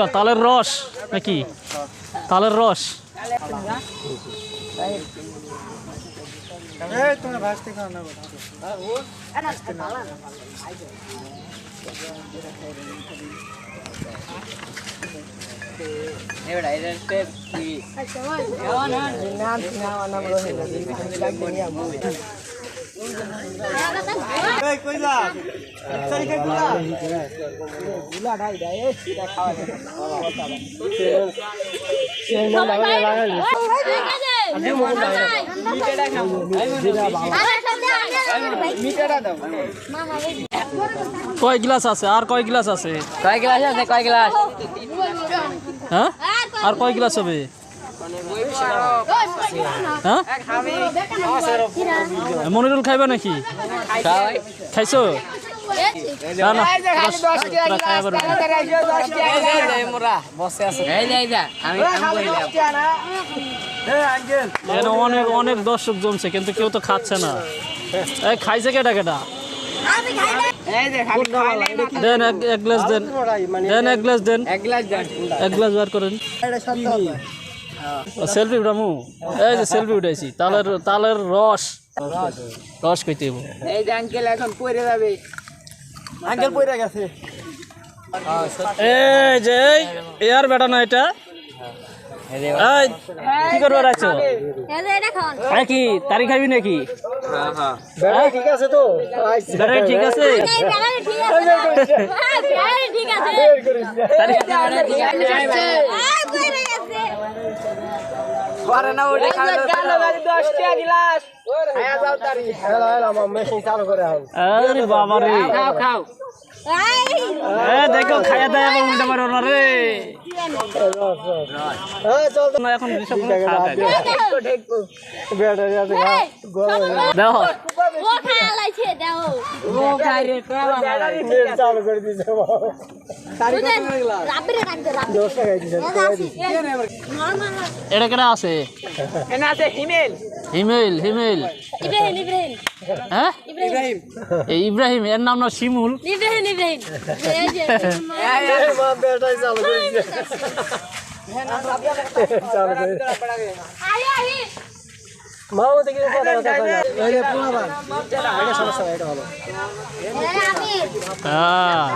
তারি হেলা হেলা আমার মেশিন চালু করে কি কয় গ্লাস আছে? আর কয় গ্লাস আছে? কয় গ্লাস আছে কয় গ্লাস? হ্যাঁ? আর কয় গ্লাস হবে? মনিরুল খাইবা নাকি? খাইছো? অনেক অনেক দর্শক জমছে কিন্তু কেউ তো খাচ্ছে না। এই খাইছে কেটা কেটা দেন এক গ্লাস দেন। দেন এক গ্লাস দেন। এক গ্লাস দেন। এক গ্লাস বার করেন। সেলফি উঠামু এই যে সেলফি উঠাইছি তালের তালের রস রস কইতে হইব। এই যে আঙ্কেল এখন পড়ে যাবে আঙ্কেল পয়রা গেছে এই যে এয়ার বেটা না এটা কি কি তারি খাবি নাকি ঠিক আছে তো ব্যাটারি ঠিক আছে না ওটা গ্লাস আমার মেশিন চালু করে এখন আরে বাবা রে। খাও খাও এ দেখো খাইয়া দেয় আবার উল্টা মারো না রে। চল এখন খাওয়া দেখো ও গাইরে নেট চালু করে দিয়েছে দশ টাকা দিয়েছে এটা আছে এনে আছে। হিমেল। হিমেল হিমেল। হ্যাঁ? ইব্রাহিম। এর নাম না শিমুল। মা ব্যাটারি চালু করে দিয়েছে চালু করে মা ওতে কিছু কথা কথা কয় না। এই যে পোলা ভাই এটা সমস্যা এটা ভালো হ্যাঁ।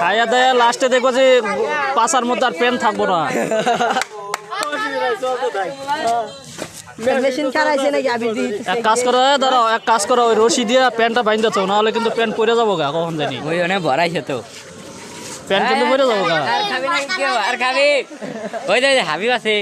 খাইয়া দেয় লাস্টে দেখব যে পাশার মধ্যে আর পেন থাকব না। এক কাজ করো এক কাজ করো ওই রশি দিয়ে প্যান্টটা বাইন্দা তো নাহলে কিন্তু প্যান্ট পরে যাব গা কখন জানি। ওই অনেক ভরাইছে তো। প্যান্ট কিন্তু পরে যাব গা। আর খাবি নাকি কেউ আর খাবি। ওই হাবিব আছে।